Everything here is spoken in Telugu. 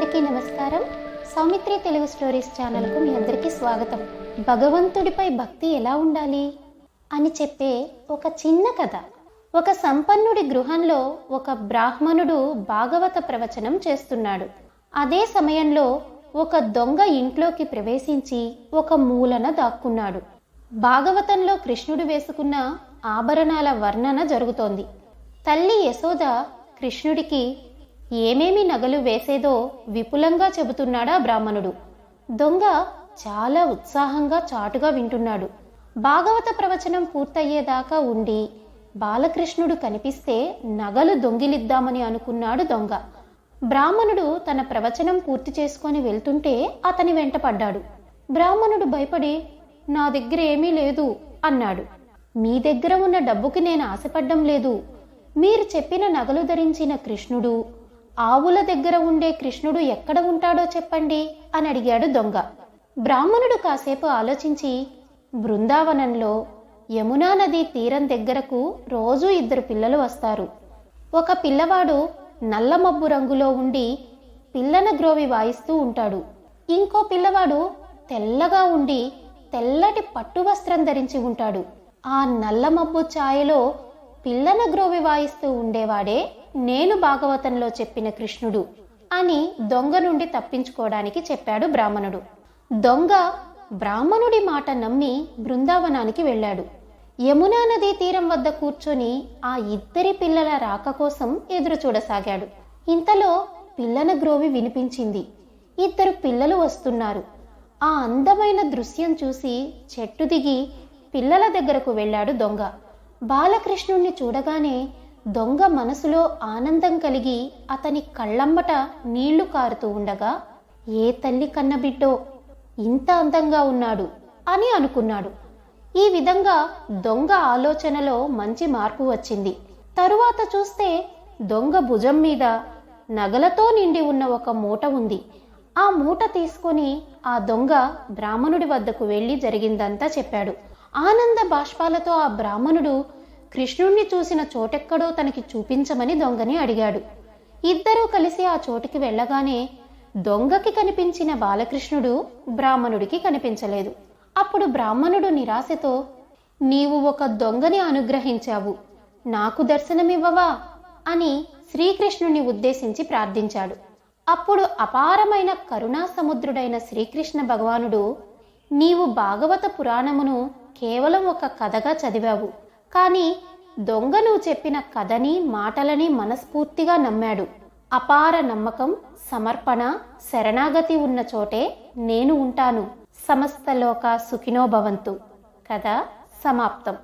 అందరికీ నమస్కారం. సౌమిత్రి తెలుగు స్టోరీస్ ఛానల్కు మీ అందరికీ స్వాగతం. భగవంతుడిపై భక్తి ఎలా ఉండాలి? అని చెప్పే ఒక చిన్న కథ. ఒక సంపన్నుడి గృహంలో ఒక బ్రాహ్మణుడు భాగవత ప్రవచనం చేస్తున్నాడు. అదే సమయంలో ఒక దొంగ ఇంట్లోకి ప్రవేశించి ఒక మూలన దాక్కున్నాడు. భాగవతంలో కృష్ణుడు వేసుకున్న ఆభరణాల వర్ణన జరుగుతోంది. తల్లి యశోద కృష్ణుడికి ఏమేమి నగలు వేసేదో విపులంగా చెబుతున్నాడా బ్రాహ్మణుడు. దొంగ చాలా ఉత్సాహంగా చాటుగా వింటున్నాడు. భాగవత ప్రవచనం పూర్తయ్యేదాకా ఉండి బాలకృష్ణుడు కనిపిస్తే నగలు దొంగిలిద్దామని అనుకున్నాడు దొంగ. బ్రాహ్మణుడు తన ప్రవచనం పూర్తి చేసుకొని వెళ్తుంటే అతని వెంట పడ్డాడు. బ్రాహ్మణుడు భయపడి నా దగ్గర ఏమీ లేదు అన్నాడు. మీ దగ్గర ఉన్న డబ్బుకి నేను ఆశపడ్డం లేదు. మీరు చెప్పిన నగలు ధరించిన కృష్ణుడు ఆవుల దగ్గర ఉండే కృష్ణుడు ఎక్కడ ఉంటాడో చెప్పండి అని అడిగాడు దొంగ. బ్రాహ్మణుడు కాసేపు ఆలోచించి బృందావనంలో యమునా నది తీరం దగ్గరకు రోజూ ఇద్దరు పిల్లలు వస్తారు. ఒక పిల్లవాడు నల్ల మబ్బు రంగులో ఉండి పిల్లన గ్రోవి వాయిస్తూ ఉంటాడు. ఇంకో పిల్లవాడు తెల్లగా ఉండి తెల్లటి పట్టు వస్త్రం ధరించి ఉంటాడు. ఆ నల్ల మబ్బు ఛాయలో పిల్లన గ్రోవి వాయిస్తూ ఉండేవాడే నేను భాగవతంలో చెప్పిన కృష్ణుడు అని దొంగ నుండి తప్పించుకోవడానికి చెప్పాడు బ్రాహ్మణుడు. దొంగ బ్రాహ్మణుడి మాట నమ్మి బృందావనానికి వెళ్ళాడు. యమునా నదీ తీరం వద్ద కూర్చొని ఆ ఇద్దరి పిల్లల రాక కోసం ఎదురు చూడసాగాడు. ఇంతలో పిల్లన గ్రోవి వినిపించింది. ఇద్దరు పిల్లలు వస్తున్నారు. ఆ అందమైన దృశ్యం చూసి చెట్టు దిగి పిల్లల దగ్గరకు వెళ్ళాడు దొంగ. బాలకృష్ణుణ్ణి చూడగానే దొంగ మనసులో ఆనందం కలిగి అతని కళ్ళమ్మట నీళ్ళు కారుతూ ఉండగా ఏ తల్లి కన్నబిడ్డో ఇంత అందంగా ఉన్నాడు అని అనుకున్నాడు. ఈ విధంగా దొంగ ఆలోచనలో మంచి మార్పు వచ్చింది. తరువాత చూస్తే దొంగ భుజం మీద నగలతో నిండి ఉన్న ఒక మూట ఉంది. ఆ మూట తీసుకొని ఆ దొంగ బ్రాహ్మణుడి వద్దకు వెళ్ళి జరిగిందంతా చెప్పాడు. ఆనంద బాష్పాలతో ఆ బ్రాహ్మణుడు కృష్ణుణ్ణి చూసిన చోటెక్కడో తనకి చూపించమని దొంగని అడిగాడు. ఇద్దరూ కలిసి ఆ చోటుకి వెళ్ళగానే దొంగకి కనిపించిన బాలకృష్ణుడు బ్రాహ్మణుడికి కనిపించలేదు. అప్పుడు బ్రాహ్మణుడు నిరాశతో నీవు ఒక దొంగని అనుగ్రహించావు. నాకు దర్శనమివ్వవా? అని శ్రీకృష్ణుని ఉద్దేశించి ప్రార్థించాడు. అప్పుడు అపారమైన కరుణా సముద్రుడైన శ్రీకృష్ణ భగవానుడు నీవు భాగవత పురాణమును కేవలం ఒక కథగా చదివావు. కానీ దొంగ నువ్వు చెప్పిన కథని మాటలని మనస్ఫూర్తిగా నమ్మాడు. అపార నమ్మకం సమర్పణ శరణాగతి ఉన్న చోటే నేను ఉంటాను. సమస్త లోక కథ సమాప్తం.